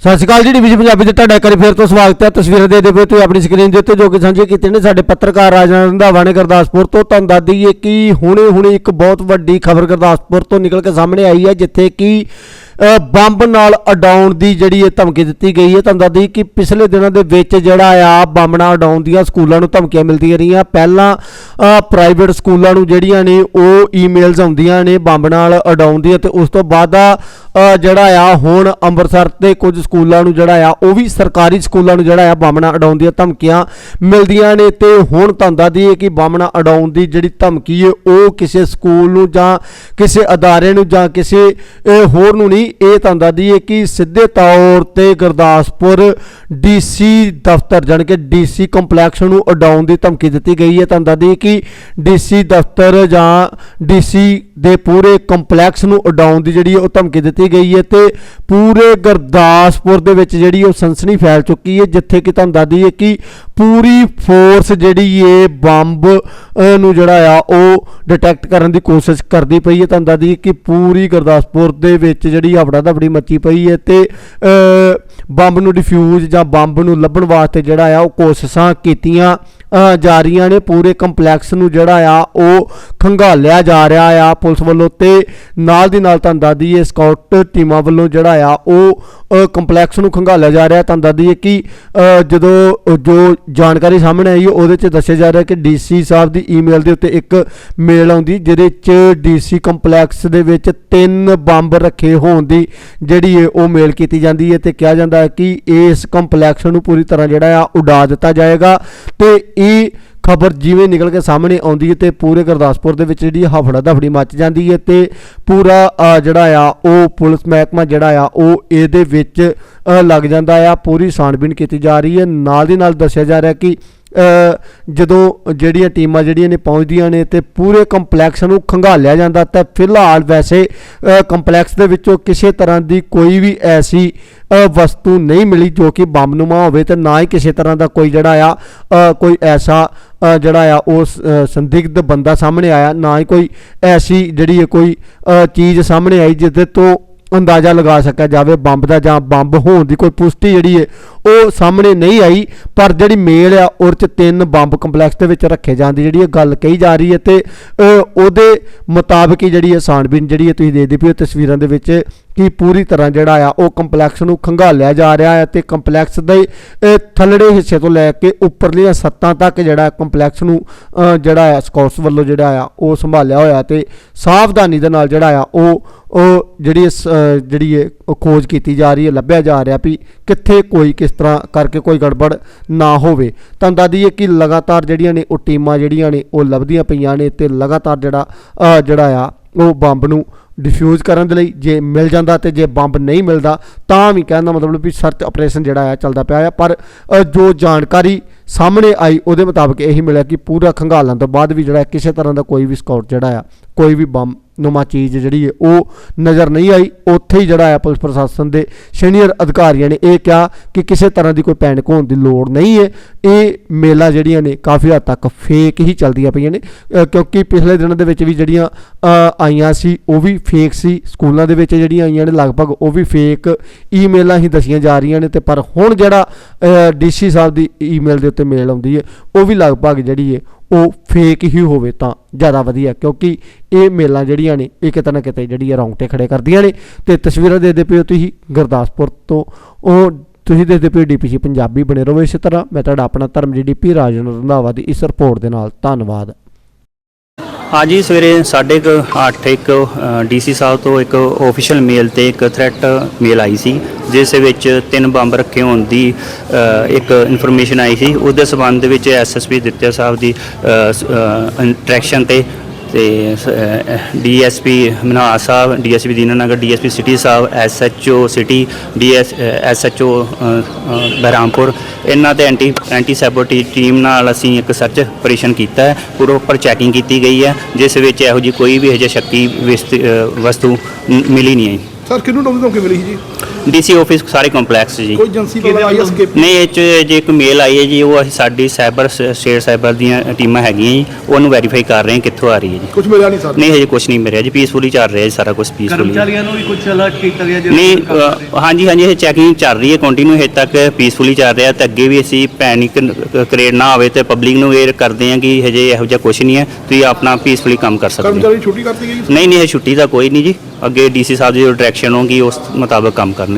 ਸਤਿ ਸ਼੍ਰੀ ਅਕਾਲ ਜੀ ਡਿਵੀਜ਼ਨ ਪੰਜਾਬੀ ਤੇ ਤੁਹਾਡਾ ਇੱਕ ਵਾਰੀ ਫੇਰ ਤੋਂ ਸਵਾਗਤ ਹੈ। ਤਸਵੀਰਾਂ ਦੇ ਦੇ ਤੁਸੀਂ ਆਪਣੀ ਸਕਰੀਨ ਦੇ ਉੱਤੇ ਜੋ ਕਿ ਸਾਂਝੇ ਕੀਤੇ ਨੇ ਸਾਡੇ ਪੱਤਰਕਾਰ ਰਾਜਨਾ ਰੰਧਾਵਾ ਨੇ ਗੁਰਦਾਸਪੁਰ ਤੋਂ। ਤੁਹਾਨੂੰ ਦੱਸ ਦਈਏ ਕਿ ਹੁਣੇ ਹੁਣੇ ਇੱਕ ਬਹੁਤ ਵੱਡੀ ਖਬਰ ਗੁਰਦਾਸਪੁਰ ਤੋਂ ਨਿਕਲ ਕੇ ਸਾਹਮਣੇ ਆਈ ਹੈ, ਜਿੱਥੇ ਕਿ ਬੰਬ ਨਾਲ ਅਡਾਉਣ ਦੀ ਜਿਹੜੀ ਇਹ ਧਮਕੀ ਦਿੱਤੀ ਗਈ ਹੈ, ਤੁਹਾਨੂੰ ਦੱਸਦੀ ਕਿ ਪਿਛਲੇ ਦਿਨਾਂ ਦੇ ਵਿੱਚ ਜਿਹੜਾ ਆ ਬੰਬ ਨਾਲ ਅਡਾਉਣ ਦੀਆਂ ਸਕੂਲਾਂ ਨੂੰ ਧਮਕੀਆਂ ਮਿਲਦੀਆਂ ਰਹੀਆਂ। ਪਹਿਲਾਂ ਪ੍ਰਾਈਵੇਟ ਸਕੂਲਾਂ ਨੂੰ ਜਿਹੜੀਆਂ ਨੇ, ਉਹ ਈਮੇਲਸ ਆਉਂਦੀਆਂ ਨੇ ਬੰਬ ਨਾਲ ਅਡਾਉਣ ਦੀਆਂ ਤੇ ਉਸ ਤੋਂ ਬਾਅਦ ਜਿਹੜਾ ਆ, ਹੁਣ ਅੰਮ੍ਰਿਤਸਰ ਤੇ ਕੁਝ ਸਕੂਲਾਂ ਨੂੰ ਜਿਹੜਾ ਆ, ਉਹ ਵੀ ਸਰਕਾਰੀ ਸਕੂਲਾਂ ਨੂੰ ਜਿਹੜਾ ਆ ਬੰਬ ਨਾਲ ਅਡਾਉਣ ਦੀਆਂ ਧਮਕੀਆਂ ਮਿਲਦੀਆਂ ਨੇ ਤੇ ਹੁਣ ਤੁਹਾਨੂੰ ਦੱਸਦੀ ਹੈ ਕਿ ਬੰਬ ਨਾਲ ਅਡਾਉਣ ਦੀ ਜਿਹੜੀ ਧਮਕੀ ਹੈ, ਉਹ ਕਿਸੇ ਸਕੂਲ ਨੂੰ ਜਾਂ ਕਿਸੇ ਅਦਾਰੇ ਨੂੰ ਜਾਂ ਕਿਸੇ ਹੋਰ ਨੂੰ ਨਹੀਂ ਇਹ ਤੁਹਾਨੂੰ ਦੱਸ ਦਈਏ ਕਿ ਸਿੱਧੇ ਤੌਰ ਤੇ ਗੁਰਦਾਸਪੁਰ ਡੀਸੀ ਦਫ਼ਤਰ ਜਾਣੀ ਕਿ ਡੀਸੀ ਕੰਪਲੈਕਸ ਨੂੰ ਉਡਾਉਣ ਦੀ ਧਮਕੀ ਦਿੱਤੀ ਗਈ ਹੈ। ਤੁਹਾਨੂੰ ਦੱਸ ਦਈਏ ਕਿ ਡੀਸੀ ਦਫ਼ਤਰ ਜਾਂ ਡੀਸੀ ਦੇ ਪੂਰੇ ਕੰਪਲੈਕਸ ਨੂੰ ਉਡਾਉਣ ਦੀ ਜਿਹੜੀ ਉਹ ਧਮਕੀ ਦਿੱਤੀ ਗਈ ਹੈ ਤੇ ਪੂਰੇ ਗੁਰਦਾਸਪੁਰ ਦੇ ਵਿੱਚ ਜਿਹੜੀ ਉਹ ਸਨਸਨੀ ਫੈਲ ਚੁੱਕੀ ਹੈ, ਜਿੱਥੇ ਕਿ ਤੁਹਾਨੂੰ ਦੱਸ ਦਈਏ ਕਿ ਪੂਰੀ ਫੋਰਸ ਜਿਹੜੀ ਇਹ ਬੰਬ ਨੂੰ ਜਿਹੜਾ ਆ ਉਹ ਡਿਟੈਕਟ ਕਰਨ ਦੀ ਕੋਸ਼ਿਸ਼ ਕਰਦੀ ਪਈ ਹੈ। ਤੁਹਾਨੂੰ ਦੱਸ ਦਈਏ ਕਿ ਪੂਰੀ ਗੁਰਦਾਸਪੁਰ ਦੇ ਵਿੱਚ ਜਿਹੜੀ ਹਫੜਾ ਦਫੜੀ ਮੱਚੀ ਪਈ ਹੈ ਤੇ ਬੰਬ ਨੂੰ ਡਿਫਿਊਜ਼ ਜਾਂ ਬੰਬ ਨੂੰ ਲੱਭਣ ਵਾਸਤੇ ਜਿਹੜਾ ਆ ਉਹ ਕੋਸ਼ਿਸ਼ਾਂ ਕੀਤੀਆਂ ਜਾ ਰਹੀਆਂ ਨੇ। ਪੂਰੇ ਕੰਪਲੈਕਸ ਨੂੰ ਜਿਹੜਾ ਆ ਉਹ ਖੰਗਾਲਿਆ ਜਾ ਰਿਹਾ ਆ ਪੁਲਿਸ ਵੱਲੋਂ ਤੇ ਨਾਲ ਦੀ ਨਾਲ ਤੁਹਾਨੂੰ ਦੱਸ ਦਈਏ ਸਕਾਊਟ ਟੀਮਾਂ ਵੱਲੋਂ ਜਿਹੜਾ ਆ ਉਹ ਕੰਪਲੈਕਸ ਨੂੰ ਖੰਗਾਲਿਆ ਜਾ ਰਿਹਾ। ਤੁਹਾਨੂੰ ਦੱਸ ਦਈਏ ਕਿ ਜਦੋਂ ਜੋ ਜਾਣਕਾਰੀ ਸਾਹਮਣੇ ਆਈ, ਉਹਦੇ 'ਚ ਦੱਸਿਆ ਜਾ ਰਿਹਾ ਕਿ ਡੀਸੀ ਸਾਹਿਬ ਦੀ ਈਮੇਲ ਦੇ ਉੱਤੇ ਇੱਕ ਮੇਲ ਆਉਂਦੀ, ਜਿਹਦੇ 'ਚ ਡੀਸੀ ਕੰਪਲੈਕਸ ਦੇ ਵਿੱਚ ਤਿੰਨ ਬੰਬ ਰੱਖੇ ਹੋਣ ਦੀ ਜਿਹੜੀ ਹੈ ਉਹ ਮੇਲ ਕੀਤੀ ਜਾਂਦੀ ਹੈ ਤੇ ਕਿਹਾ ਜਾਂਦਾ ਹੈ ਕਿ ਇਸ ਕੰਪਲੈਕਸ ਨੂੰ ਪੂਰੀ ਤਰ੍ਹਾਂ ਜਿਹੜਾ ਆ ਉਡਾ ਦਿੱਤਾ ਜਾਏਗਾ ਤੇ ਇਹ ਖਬਰ ਜਿਵੇਂ ਨਿਕਲ ਕੇ ਸਾਹਮਣੇ ਆਉਂਦੀ ਹੈ ਤੇ ਪੂਰੇ ਗੁਰਦਾਸਪੁਰ ਦੇ ਵਿੱਚ ਜਿਹੜੀ ਹਫੜਾ ਦਫੜੀ ਮੱਚ ਜਾਂਦੀ ਹੈ ਤੇ ਪੂਰਾ ਜਿਹੜਾ ਆ ਉਹ ਪੁਲਿਸ ਮਹਿਕਮਾ ਜਿਹੜਾ ਆ ਉਹ ਇਹਦੇ ਵਿੱਚ ਲੱਗ ਜਾਂਦਾ ਆ, ਪੂਰੀ ਛਾਣਬੀਣ ਕੀਤੀ ਜਾ ਰਹੀ ਹੈ। ਨਾਲ ਦੀ ਨਾਲ ਦੱਸਿਆ ਜਾ ਰਿਹਾ ਕਿ ਜਦੋਂ ਜਿਹੜੀਆਂ ਟੀਮਾਂ ਜਿਹੜੀਆਂ ਨੇ ਪਹੁੰਚਦੀਆਂ ਨੇ ਤੇ ਪੂਰੇ ਕੰਪਲੈਕਸ ਨੂੰ ਖੰਗਾਲਿਆ ਜਾਂਦਾ ਤਾਂ ਫਿਲਹਾਲ ਵੈਸੇ ਕੰਪਲੈਕਸ ਦੇ ਵਿੱਚੋਂ ਕਿਸੇ ਤਰ੍ਹਾਂ ਦੀ ਕੋਈ ਵੀ ਐਸੀ ਵਸਤੂ ਨਹੀਂ ਮਿਲੀ ਜੋ ਕਿ ਬੰਬਨੁਮਾ ਹੋਵੇ ਤੇ ਨਾ ਹੀ ਕਿਸੇ ਤਰ੍ਹਾਂ ਦਾ ਕੋਈ ਜਿਹੜਾ ਆ ਕੋਈ ਐਸਾ ਜਿਹੜਾ ਆ ਉਹ ਅ, ਸੰਦਿਗਧ ਬੰਦਾ ਸਾਹਮਣੇ ਆਇਆ ਨਾ ਹੀ ਕੋਈ ਐਸੀ ਜਿਹੜੀ ਕੋਈ ਚੀਜ਼ ਸਾਹਮਣੇ ਆਈ ਜਿਹਦੇ ਤੋਂ ਅੰਦਾਜ਼ਾ ਲਗਾ ਸਕਿਆ ਜਾਵੇ ਬੰਬ ਦਾ ਜਾਂ ਬੰਬ ਹੋਣ ਦੀ ਕੋਈ ਪੁਸ਼ਟੀ ਜਿਹੜੀ ਹੈ, ਉਹ ਸਾਹਮਣੇ ਨਹੀਂ ਆਈ, ਪਰ ਜਿਹੜੀ ਮੇਲ ਆ ਉਹ 'ਚ ਤਿੰਨ ਬੰਬ ਕੰਪਲੈਕਸ ਦੇ ਵਿੱਚ ਰੱਖੇ ਜਾਂਦੀ ਜਿਹੜੀ ਇਹ ਗੱਲ ਕਹੀ ਜਾ ਰਹੀ ਹੈ ਤੇ ਉਹਦੇ ਮੁਤਾਬਕ ਹੀ ਜਿਹੜੀ ਹੈ ਸਾਣਬੀਨ ਜਿਹੜੀ ਹੈ ਤੁਸੀਂ ਦੇਖਦੇ ਪਏ ਹੋ ਤਸਵੀਰਾਂ ਦੇ ਵਿੱਚ ਕਿ ਪੂਰੀ ਤਰ੍ਹਾਂ ਜਿਹੜਾ ਆ ਉਹ ਕੰਪਲੈਕਸ ਨੂੰ ਖੰਗਾਲਿਆ ਜਾ ਰਿਹਾ ਹੈ ਤੇ ਕੰਪਲੈਕਸ ਦੇ ਥੱਲੜੇ ਹਿੱਸੇ ਤੋਂ ਲੈ ਕੇ ਉੱਪਰਲੀਆਂ ਸੱਤਾਂ ਤੱਕ ਜਿਹੜਾ ਕੰਪਲੈਕਸ ਨੂੰ ਜਿਹੜਾ ਆ ਸਕਾਉਟਸ ਵੱਲੋਂ ਜਿਹੜਾ ਆ ਉਹ ਸੰਭਾਲਿਆ ਹੋਇਆ ਤੇ ਸਾਵਧਾਨੀ ਦੇ ਨਾਲ ਜਿਹੜਾ ਆ ਉਹ ਉਹ ਜਿਹੜੀ ਇਸ, ਜਿਹੜੀ ਹੈ ਉਹ ਖੋਜ ਕੀਤੀ ਜਾ ਰਹੀ ਹੈ ਲੱਭਿਆ ਜਾ ਰਿਹਾ ਵੀ ਕਿੱਥੇ ਕੋਈ ਕਿਸ ਤਰ੍ਹਾਂ ਕਰਕੇ ਕੋਈ ਗੜਬੜ ਨਾ ਹੋਵੇ। ਤਾਂ ਦੱਸ ਦਈਏ ਕਿ ਲਗਾਤਾਰ ਜਿਹੜੀਆਂ ਨੇ ਉਹ ਟੀਮਾਂ ਜਿਹੜੀਆਂ ਨੇ ਉਹ ਲੱਭਦੀਆਂ ਪਈਆਂ ਨੇ ਤੇ ਲਗਾਤਾਰ ਜਿਹੜਾ ਜਿਹੜਾ ਆ ਉਹ ਬੰਬ ਨੂੰ ਡਿਫਿਊਜ਼ ਕਰਨ ਦੇ ਲਈ ਜੇ ਮਿਲ ਜਾਂਦਾ ਤੇ ਜੇ ਬੰਬ ਨਹੀਂ ਮਿਲਦਾ, ਤਾਂ ਵੀ ਕਹਿਣ ਦਾ ਮਤਲਬ ਵੀ ਸਰਚ ਆਪਰੇਸ਼ਨ ਜਿਹੜਾ ਆ ਚੱਲਦਾ ਪਿਆ ਆ। ਪਰ ਜੋ ਜਾਣਕਾਰੀ ਸਾਹਮਣੇ ਆਈ ਉਹਦੇ ਮੁਤਾਬਕ ਇਹੀ ਮਿਲਿਆ ਕਿ ਪੂਰਾ ਖੰਗਾਲਣ ਤੋਂ ਬਾਅਦ ਵੀ ਜਿਹੜਾ ਕਿਸੇ ਤਰ੍ਹਾਂ ਦਾ ਕੋਈ ਵੀ ਸਕਾਊਟ ਜਿਹੜਾ ਆ ਕੋਈ ਵੀ ਬੰਬ ਨੁਮਾ ਚੀਜ਼ ਜਿਹੜੀ ਹੈ, ਉਹ ਨਜ਼ਰ ਨਹੀਂ ਆਈ। ਉੱਥੇ ਹੀ ਜਿਹੜਾ ਹੈ ਪੁਲਿਸ ਪ੍ਰਸ਼ਾਸਨ ਦੇ ਸੀਨੀਅਰ ਅਧਿਕਾਰੀਆਂ ਨੇ ਇਹ ਕਿਹਾ ਕਿ ਕਿਸੇ ਤਰ੍ਹਾਂ ਦੀ ਕੋਈ ਪੈਨਿਕ ਹੋਣ ਦੀ ਲੋੜ ਨਹੀਂ ਹੈ। ਇਹ ਮੇਲਾ ਜਿਹੜੀਆਂ ਨੇ, ਕਾਫੀ ਹੱਦ ਤੱਕ ਫੇਕ ਹੀ ਚੱਲਦੀਆਂ ਪਈਆਂ ਨੇ। ਕਿਉਂਕਿ ਪਿਛਲੇ ਦਿਨਾਂ ਦੇ ਵਿੱਚ ਵੀ ਜਿਹੜੀਆਂ ਆਈਆਂ ਸੀ, ਉਹ ਵੀ ਫੇਕ ਸੀ। ਸਕੂਲਾਂ ਦੇ ਵਿੱਚ ਜਿਹੜੀਆਂ ਆਈਆਂ ਨੇ, ਲਗਭਗ ਉਹ ਵੀ ਫੇਕ ਈਮੇਲਾਂ ਹੀ ਦਸੀਆਂ ਜਾ ਰਹੀਆਂ ਨੇ ਤੇ ਪਰ ਹੁਣ ਜਿਹੜਾ ਡੀਸੀ ਸਾਹਿਬ ਦੀ ਈਮੇਲ ਦੇ ਉੱਤੇ ਮੇਲ ਆਉਂਦੀ ਹੈ, ਉਹ ਵੀ ਲਗਭਗ ਜਿਹੜੀ ਹੈ ਉਹ ਫੇਕ ਹੀ ਹੋਵੇ ਤਾਂ ਜ਼ਿਆਦਾ ਵਧੀਆ, ਕਿਉਂਕਿ ਇਹ ਮੇਲਾਂ ਜਿਹੜੀਆਂ ਨੇ, ਇਹ ਕਿਤੇ ਨਾ ਕਿਤੇ ਜਿਹੜੀ ਹੈ ਰੌਂਗਟੇ ਖੜੇ ਕਰਦੀਆਂ ਨੇ। ਤੇ ਤਸਵੀਰਾਂ ਦੇਖਦੇ ਪਿਓ ਤੁਸੀਂ ਗੁਰਦਾਸਪੁਰ ਤੋਂ। ਉਹ ਤੁਸੀਂ ਦੇਖਦੇ ਪਿਓ ਡੀਪੀਸੀ ਪੰਜਾਬੀ ਬਣੇ ਰਹੋ ਇਸੇ ਤਰ੍ਹਾਂ। ਮੈਂ ਤੁਹਾਡਾ ਆਪਣਾ ਧਰਮ ਜੀ ਡੀਪੀ ਰਾਜਨ ਰੰਧਾਵਾ ਦੀ ਇਸ ਰਿਪੋਰਟ ਦੇ ਨਾਲ ਧੰਨਵਾਦ। ਹਾਂਜੀ, ਸਵੇਰੇ ਸਾਢੇ ਕੁ ਅੱਠ ਇੱਕ ਡੀਸੀ ਸਾਹਿਬ ਤੋਂ ਇੱਕ ਆਫੀਸ਼ੀਅਲ ਮੇਲ ਤੇ ਇੱਕ ਥ੍ਰੈਟ ਮੇਲ ਆਈ ਸੀ, ਜਿਸ ਵਿੱਚ ਤਿੰਨ ਬੰਬ ਰੱਖੇ ਹੋਣ ਦੀ ਇੱਕ ਇਨਫੋਰਮੇਸ਼ਨ ਆਈ ਸੀ। ਉਹਦੇ ਸਬੰਧ ਦੇ ਵਿੱਚ ਐਸਐਸਪੀ ਦਿੱਤਿਆ ਸਾਹਿਬ ਦੀ ਇੰਟਰੈਕਸ਼ਨ ਤੇ ਤੇ ਡੀਐਸਪੀ ਮਨਹਾਸ ਸਾਹਿਬ ਡੀਐਸਪੀ ਦੀਨਾਨਗਰ ਡੀਐਸਪੀ ਸਿਟੀ ਸਾਹਿਬ SHO city DS SHO Behrampur ਇਹਨਾਂ ਤੇ ਐਂਟੀ ਐਂਟੀ ਸੈਬੋਟੀ ਟੀਮ ਨਾਲ ਅਸੀਂ ਇੱਕ ਸਰਚ ਆਪਰੇਸ਼ਨ ਕੀਤਾ ਹੈ ਪੂਰਾ ਚੈਕਿੰਗ ਕੀਤੀ ਗਈ ਹੈ ਜਿਸ ਵਿੱਚ ਇਹੋ ਜੀ ਕੋਈ ਵੀ ਹਜੇ ਸ਼ੱਕੀ ਵਿਸਤ- ਅ, ਵਸਤੂ ਮਿਲੀ ਨਹੀਂ ਹੈ। ਸਰ ਕਿਹਨੂੰ ਨੌਕਰੀ ਮਿਲੀ ਸੀ ਜੀ? ਡੀਸੀ ਆਫਿਸ ਸਾਰੇ ਕੰਪਲੈਕਸ ਜੀ। ਕੋਈ ਏਜੰਸੀ ਵਾਲਾ ਆਈ ਐਸਕੇਪ ਨਹੀਂ ਇਹ 'ਚ ਜੇ ਇੱਕ ਮੇਲ ਆਈ ਹੈ ਜੀ ਉਹ ਅਸੀਂ ਸਾਡੀ ਸਾਈਬਰ ਸਟੇਟ ਸਾਈਬਰ ਦੀਆਂ ਟੀਮਾਂ ਹੈਗੀਆਂ ਜੀ ਉਹਨੂੰ ਵੈਰੀਫਾਈ ਕਰ ਰਹੇ ਹਾਂ ਕਿੱਥੋਂ ਆ ਰਹੀ ਹੈ ਜੀ। ਕੁਝ ਮਿਲਿਆ ਨਹੀਂ ਸਰ ਨਹੀਂ ਹਜੇ ਕੁਝ ਨਹੀਂ ਮਿਲਿਆ ਜੀ ਪੀਸਫੁਲੀ ਚੱਲ ਰਿਹਾ ਜੀ ਸਾਰਾ ਕੁਝ ਪੀਸਫੁਲੀ ਕਰਮਚਾਰੀਆਂ ਨੂੰ ਵੀ ਕੁਝ ਅਲਰਟ ਕੀਤਾ ਗਿਆ ਨਹੀਂ ਅ, ਹਾਂਜੀ ਹਾਂਜੀ ਇਹ ਚੈਕਿੰਗ ਚੱਲ ਰਹੀ ਹੈ ਕੰਟੀਨਿਊ ਹਜੇ ਤੱਕ ਪੀਸਫੁਲੀ ਚੱਲ ਰਿਹਾ ਤੇ ਅੱਗੇ ਵੀ ਅਸੀਂ ਪੈਨਿਕ ਕ੍ਰੀਏਟ ਨਾ ਹੋਵੇ ਤੇ ਪਬਲਿਕ ਨੂੰ ਅਵੇਅਰ ਕਰਦੇ ਹਾਂ ਕਿ ਹਜੇ ਇਹੋ ਜਿਹਾ ਕੁਝ ਨਹੀਂ ਹੈ ਤੁਸੀਂ ਆਪਣਾ ਪੀਸਫੁਲੀ ਕੰਮ ਕਰ ਸਕਦੇ ਹੋ। ਕਰਮਚਾਰੀ ਛੁੱਟੀ ਕਰਤੀ ਗਈ ਨਹੀਂ ਨਹੀਂ ਇਹ ਛੁੱਟੀ ਦਾ ਕੋਈ ਨਹੀਂ ਜੀ। ਅੱਗੇ ਡੀਸੀ ਸਾਹਿਬ ਦੀ ਜੋ ਡਾਇਰੈਕਸ਼ਨ ਹੋਗੀ ਉਸ ਮੁਤਾਬਕ ਕੰਮ ਕਰਨਗੇ।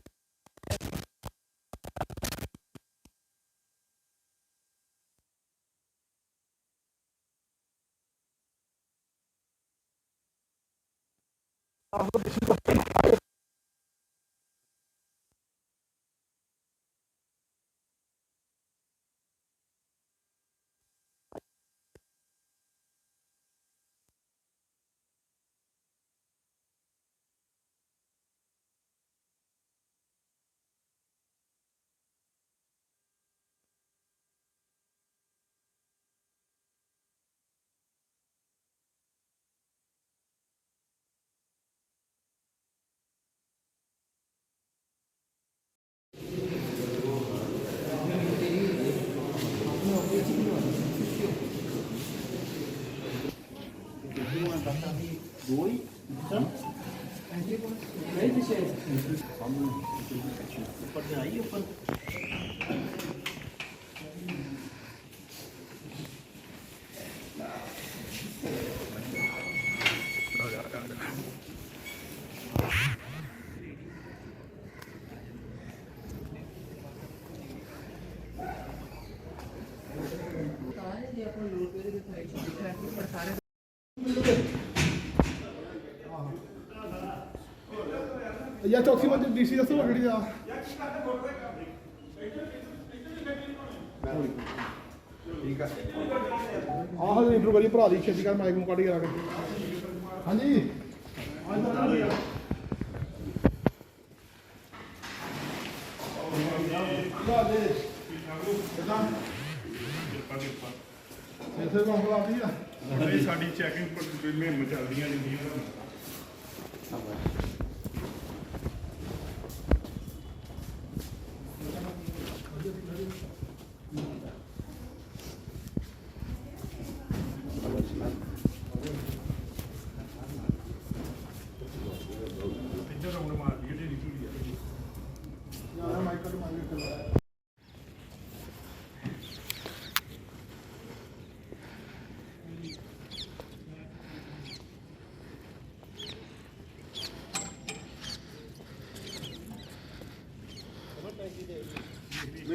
Ahlı dışında dois, então, aí eu falo. ਯਾ ਚੌਥੀ ਮੰਜ਼ਿਲ ਡੀਸੀ ਦੱਸੋ ਜਿਹੜੀ ਆ? ਠੀਕ ਆ। ਆਹ ਹਲੇ ਇੰਟਰੋ ਕਰੀ ਭਰਾ ਦੀ ਛੇਤੀ ਕਰ ਮਾਈਕ ਨੂੰ ਕੱਢ ਕੇ ਰੱਖ। ਹਾਂਜੀ ਇੱਥੇ ਕੰਮ ਕਰਾਤੀ ਆ ਇਹ ਸਾਡੀ ਚੈਕਿੰਗ ਮੁਹਿੰਮ ਚੱਲਦੀਆਂ ਰਹਿੰਦੀਆਂ ਇੱਧਰ ਰੌਣ ਮਾਰਦੀ ਹੈ ਢੇਰੀ ਢੂਰੀ ਆ। ਮਾਈਕ ਕੱਢ ਮਾਈਕ